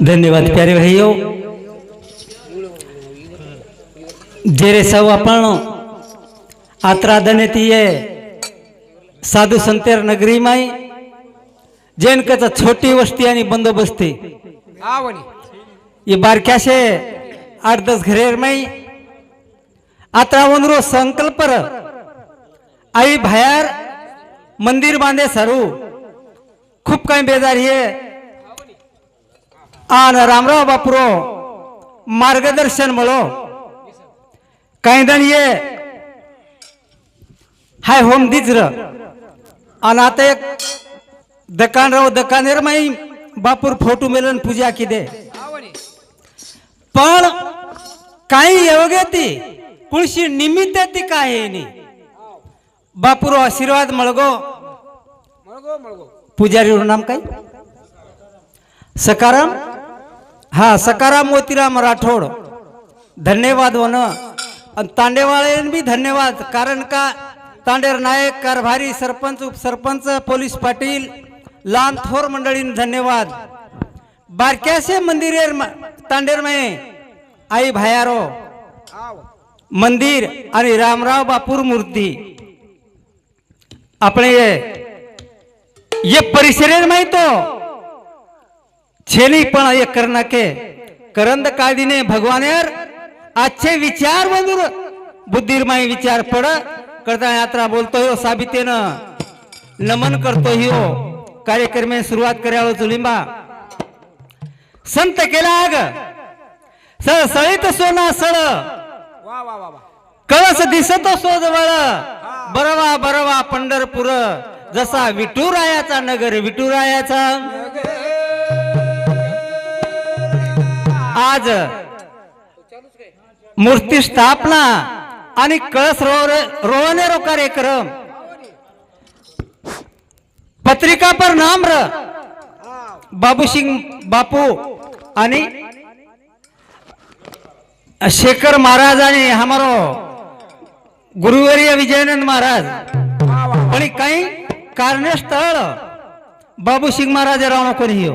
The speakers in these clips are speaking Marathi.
धन्यवाद प्यारे भाइयों। जेरे सब अपन आत्राधन ये साधू संतेर नगरी माई जेन कचा छोटी वस्ती आणि बंदोबस्ती। ये बारक्याशे आठ दस घरेर माई आत्रा वनरो संकल्प आई भायार मंदिर बांधे सरू। खूप काही बेजारी है आन रामराव बापुरो मार्गदर्शन मळो काही जण ये हाय होम दिजर। आणि आता एक दकान राव दकानेर माई बापूर फोटो मेलन पूजा किदे पण काही योग्य ती पुळशी निमित्त ती काय आहे नी? बापूर हा सकाराम मोतीराम राठोड. धन्यवाद वन. आणि बी धन्यवाद कारण का तांडेर नायक कारभारी सरपंच उपसरपंच पोलीस पाटील लहान थोर मंडळीन धन्यवाद. बारक्याशे मंदिरे तांडेर मये आई भायारो. मंदिर आणि रामराव बापूर मूर्ती. आपण ये परिसरेर माहितो छेली पण ये करणा के. करंद काळदीने भगवानेर आजचे विचार बंधुर. बुद्धीरमाई विचार पड. करता यात्रा बोलतो हो साबितेनं. नमन करतो हो. कार्यक्रमे सुरुवात करावं हो जुलिंबा. संत केला आग सळ सळीत सोना सळ. वा वा वा वा कळस बरवा बरवा पंढरपूर. जसा विठुरायाचा नगर विठुरायाचा. आज मूर्ती स्थापना आणि कळस रोवणेरो कार्यक्रम. पत्रिका पर नाम र बापू आणि शेखर महाराज आणि हमारो गुरुवर्य विजयानंद महाराज. पण काही कारणे स्थळ बाबूसिंग महाराज रावण कोणी हो?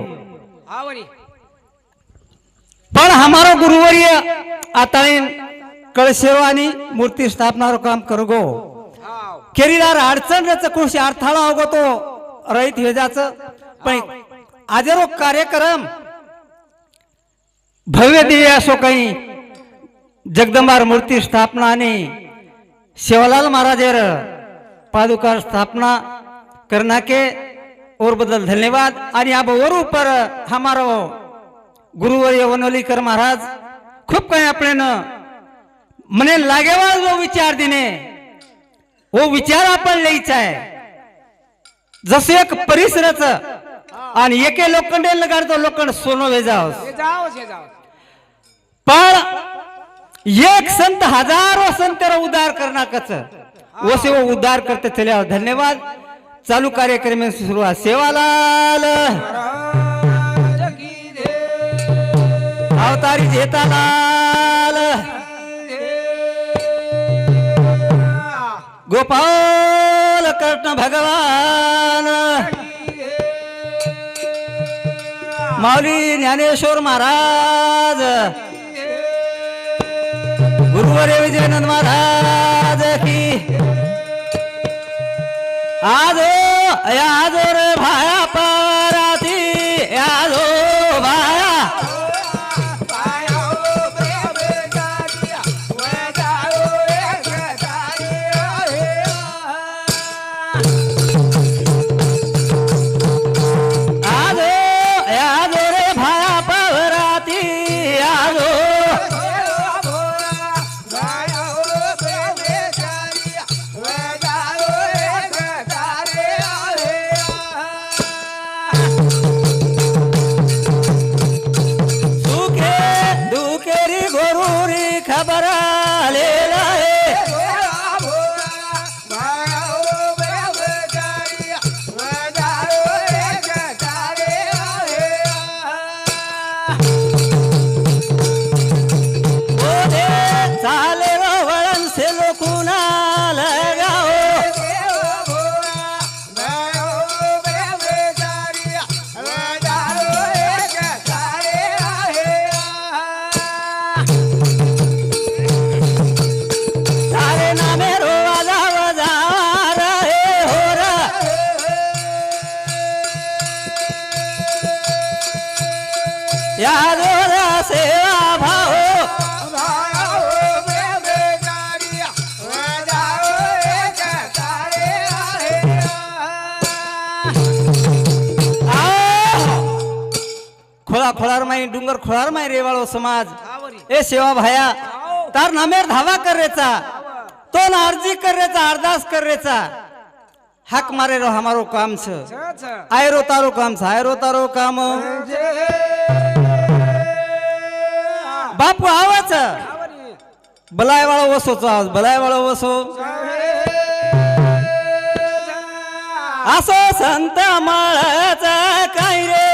पण हमारो गुरुवर्य आता कळसेवा आणि मूर्ती स्थापनार काम करगो. केरीदार अडचण रच कोणशी अडथळा होगो तो रहित हेजाचं. पण आजरो कार्यक्रम भव्य दिव्य असो काही जगदंबार मूर्ती स्थापना आणि शिवलाल महाराजेर पादुका स्थापना करना के और बदल धन्यवाद. आणि अब और ऊपर हमारो गुरुवर्य वनवलीकर महाराज. खूप काही आपल्यानं मने लागेवा जो विचार दिने. वो विचार आपण लिहायचा आहे. जसं एक परिसरच आणि एके लोखंड लगाडतो लोखंड सोनो वेजाव. पण एक संत हजारो संत उद्धार करना कच वसे वो उद्धार करते चले धन्यवाद. चालू कार्यक्रम में सुरुवात सेवालाल. अवतारी जेतालाल. गोपाल कृष्ण भगवान. माऊली ज्ञानेश्वर महाराज. गुरुवरे विजयानंद महाराज की. आजो हो, आजो रे भाया पारा. आलेला आहे. या सेवा भाऊ खोळा खोळार माई डुंगर खोळार माई रेवाळो समाज ए सेवा भाया तार नामेर धावा करेचा तो ना अर्जी करेचा अरदास करेचा. हाक मारे रो हमारो काम छ. आयरो तारो काम छ आयरो तारो काम। बापू आवाच बलाय वाळो वसोचो आवाज बलाय वाळो वसो. असो संत माळाचा काय रे?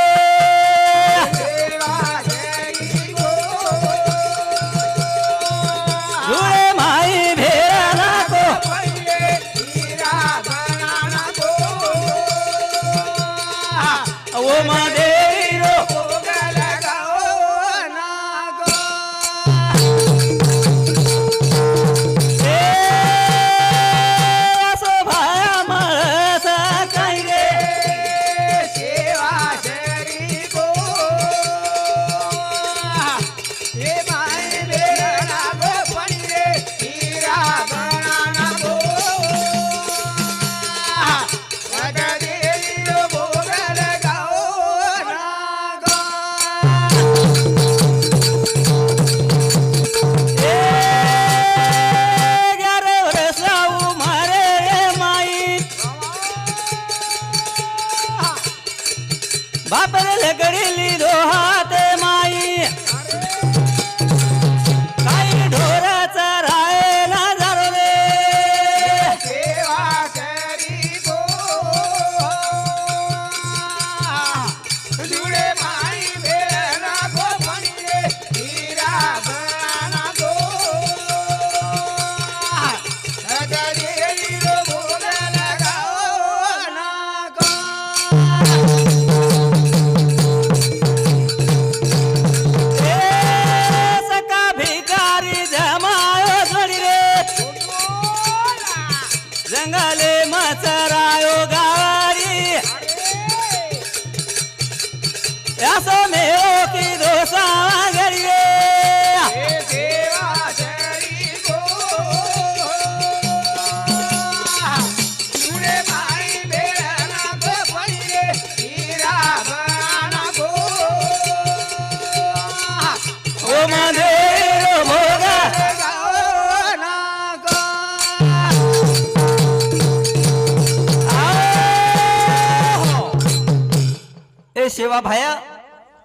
सेवा भाया?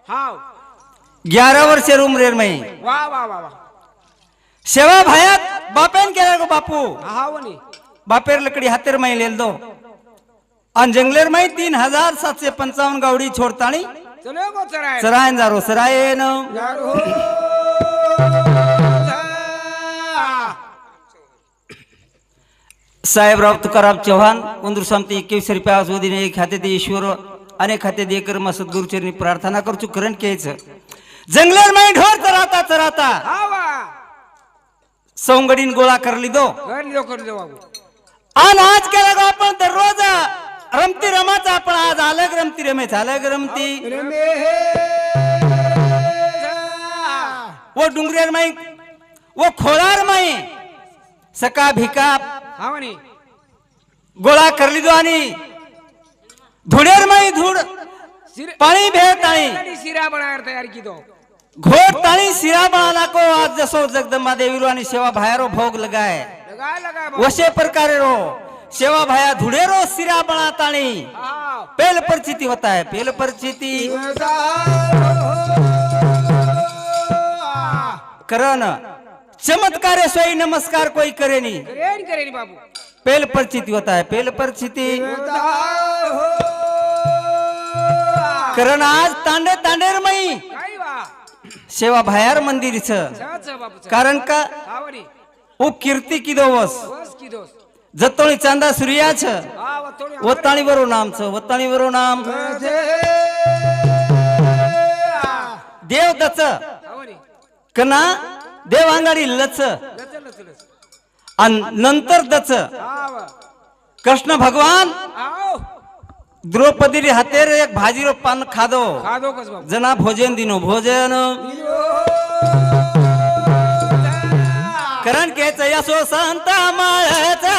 हाव. ग्यारह वर्ष रूम रेर मई वा वा वा वा. सेवा भायात बापेन केला गो बापू. हाव नी. बापेर लकडी हातेर माई लेल दो. आणि जंगलेर माई तीन हजार सातशे पंचावन्न गावडी छोडताणी. चलो गो चराय सरायन जारो सरायन. यारो साहेबराव तुकाराम चव्हाण उंदूर समिती एकवीस रुपया वदिने एक खाते दे ईश्वर. अनेक खाते दे कर्म सद्गुरुचरणी प्रार्थना करचू करण घ्यायचं जंगलेर माई ढोर चराता चराता हावा. सवंगडीन गोळा करली दो. आणि आज केला गो आपण दररोज रमती रमाचा आपण आज अलग रमती रमेच अलग रमती. वो डुंगरेर माई वो खोळार माई सका भिका गोळा करली दो आणि धुडेर माई धूड पाणी भेळ ताणी गाडी सिरा बनायर तयार की दो घोट ताणी सिरा बाळाला को आज जसो जगदंबा देवीरो आणि सेवा भायारो भोग लगाय. लगा लगा वशे प्रकारे रो. सेवा भाया धुडेरो सिरा बळा ताणी. पेल परिचिती होता है पेल परिचिती. करन चमत्कार सोई नमस्कार कोई करे नहीं करेन बाबू. पेल परिचिती होता है पेल परिचिती. करण आज तांडे तांडेर मई. सेवा भायार मंदिर बाबू कारण का? ओ कीर्ती की दोवस. बस की दोस्त जतोळी चांदा सूर्या छ वा थोडी वताणी बरो नाम. छ वताणी बरो नाम देव दच कना देव अंगाडी लच. नंतर दच. कृष्ण भगवान. द्रौपदी रे हातेर एक भाजी रो पान खादो। खादो कस बाबू? जना भोजन दिनो भोजन। करण केच यसो संत माळचा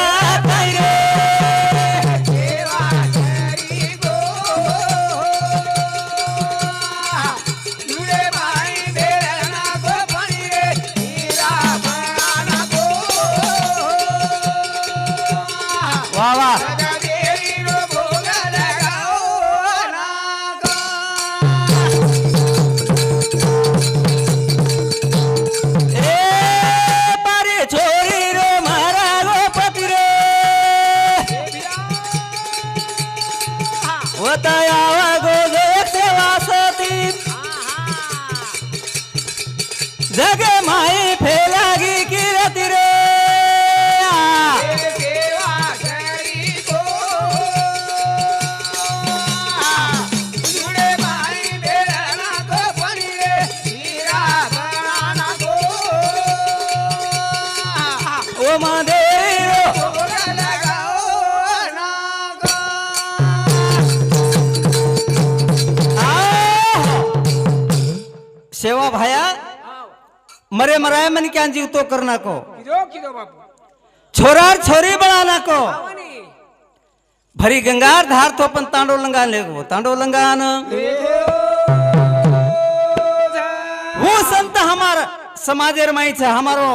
मरे मराय मन क्या जीव तो करना को। किदो किदो बापू। छोरार छोरी बड़ा को। आवनी। भरी गंगार धार तो अपन तांडो लंगान ले गो। तांडो लंगान वो संत हमार समाजेर माई छ हमारो।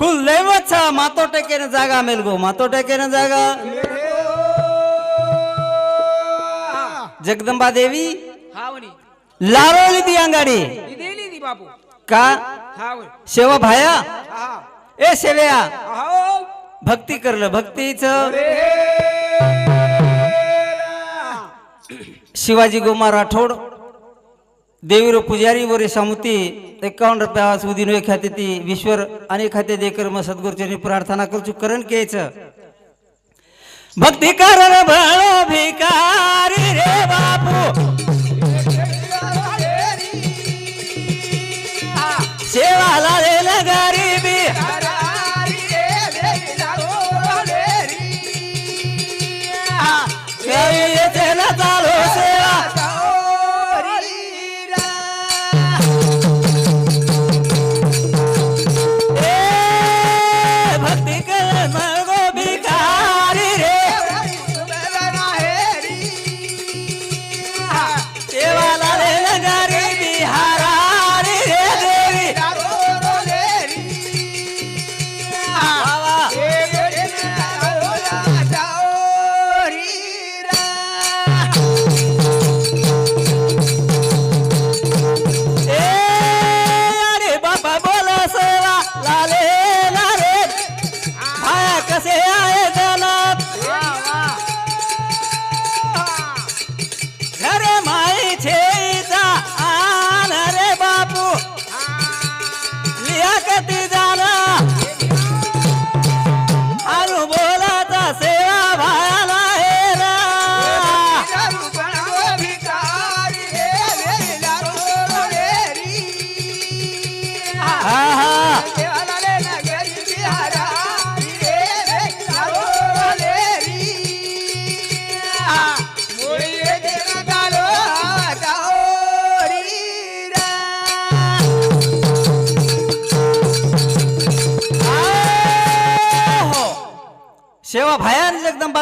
कुल लेवत छ मातो टेके न जागा मिल गो। मातो टेके न जागा। जगदंबा देवी। हावनी लारोली दी अंगाडी का? सेवा भाया? ए सेवया. भक्ती करलं भक्तीच. शिवाजी गोमा राठोड देवीरो पुजारी वरे सामुती एकावन्न रुपया सुधी नो खाते ती विश्वर आणि खाते देकर मग सद्गुरुचरणी प्रार्थना करचू करण केच. भक्ती कारण भिकारी रे बापू. सेवाला रे गरीबी येते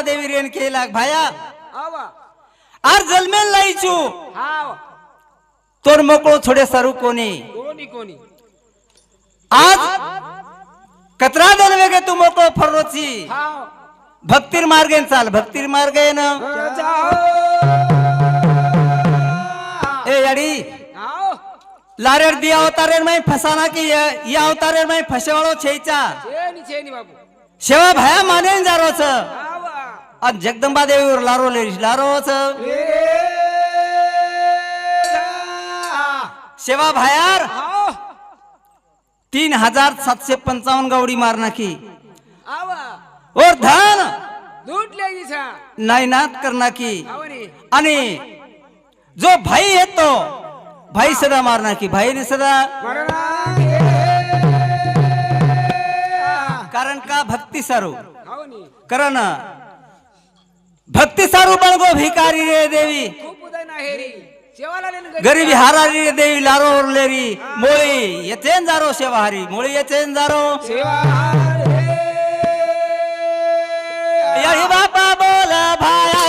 जगदंबा देवी रेन केला भाया. आर जलमेल लाईचू तोर मोकळो थोडे सारू कोणी. कोणी कोणी? आज कचरा दल वेगे तू मोकळो फरोची हाव. भक्तीर मार्गेन चाल भक्तीर मार्गेन. ए याडी. लारेर दिया अवतारेर में फसाना की ये अवतारेर में फसेवाळो छेचा छेनी छेनी बापू सेवा भाया मानेन जारोच. आज जगदंबा देवीवर लारो लेरीस लारोच सेवा भायार. तीन हजार सातशे पंचावन्न गावडी मार नाखी. आवा. और धन. लूट लेगी सा नाही नात कर नाखी. आवनी आणि जो भाई येतो भाई सदा मार नाखी. भाईने सदा. मरणा कारण का भक्ती सारू? कारण भक्ती सारू दारू भिकारी रे देवी खूप उदय ना गरीबी हारारी रे देवी लारो लेरी मोळी येथे जारो सेवाहारी मोळी येचेन जारो सेवा यही बापा बोला भाया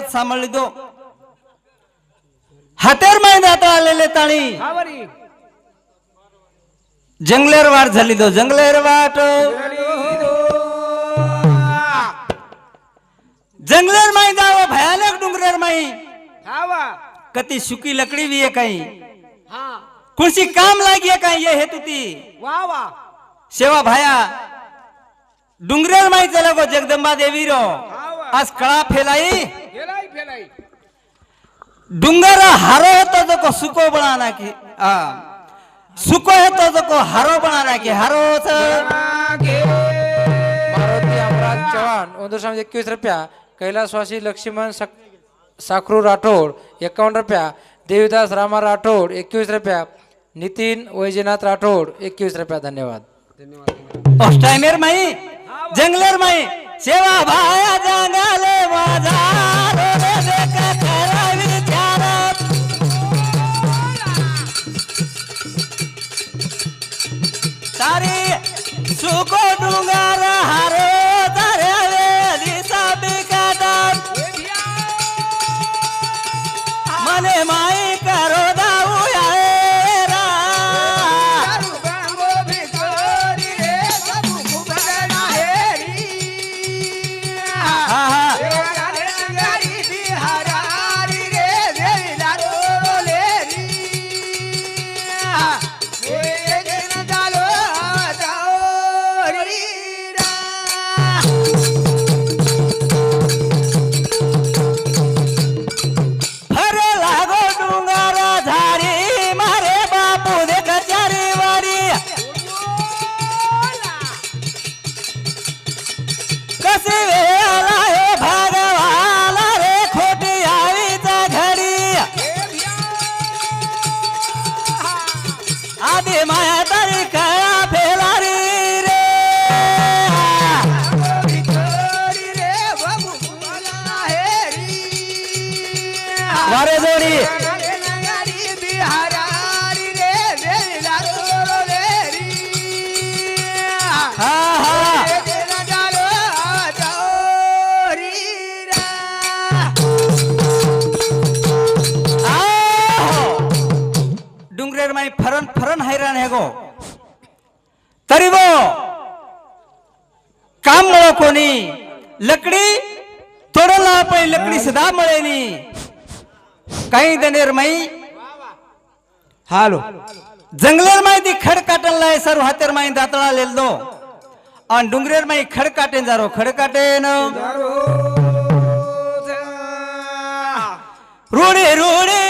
बात सांभाळली दो हातेर मैदात आलेले ताणी. जंगलेर वाट झाली दो जंगलेर वाट. जंगलेर माई जावं भयानक डुंगरेर माई. कती सुकी लकड़ी भी है कहीं. कुर्सी काम लागी है कहीं ये हेतु ती. वा वा. सेवा भाया. डुंगरेर माई चला गो जगदंबा देवी रो. आज कळा फेलाई? फेलाई फेलाई. डुंगर हारो होतो तो को सुको बनाना की आ. सुको है तो तो को हारो बनाना की हारो मारुती अमराज चव्हाण उंदरसाम एकवीस रुपया कैलासवासी लक्ष्मण सक साखरू राठोड एकावन्न रुपया देवीदास रामा राठोड एकवीस रुपया नितीन वैजनाथ राठोड एकवीस रुपया धन्यवाद. टाइमेर माई जंगलेर माई. सेवा भाया जंगले माझा रे देख करावी सारी सुको डुंगर हारो काही देणेर माई? हालो. जंगलेर माई ती खड काटन सर्व हातेर माई दातळा लेल दो. आणि डुंगरेर माई खड काटेन जारो खड काटेन रुडी रुडी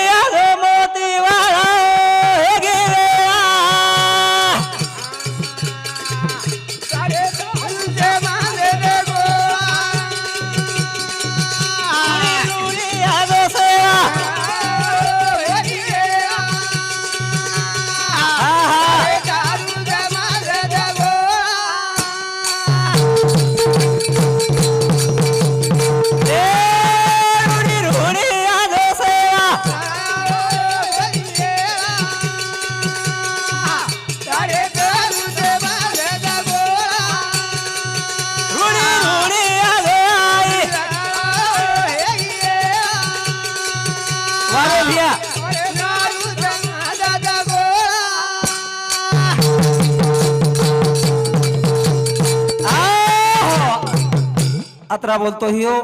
बोलतो हियो।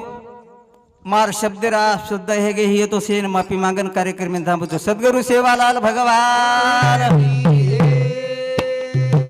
मार शब्दरा शुद्ध हे गे हियो तो सेन माफी मागन कार्यक्रम थांबतो सद्गुरु सेवा लाल भगवान।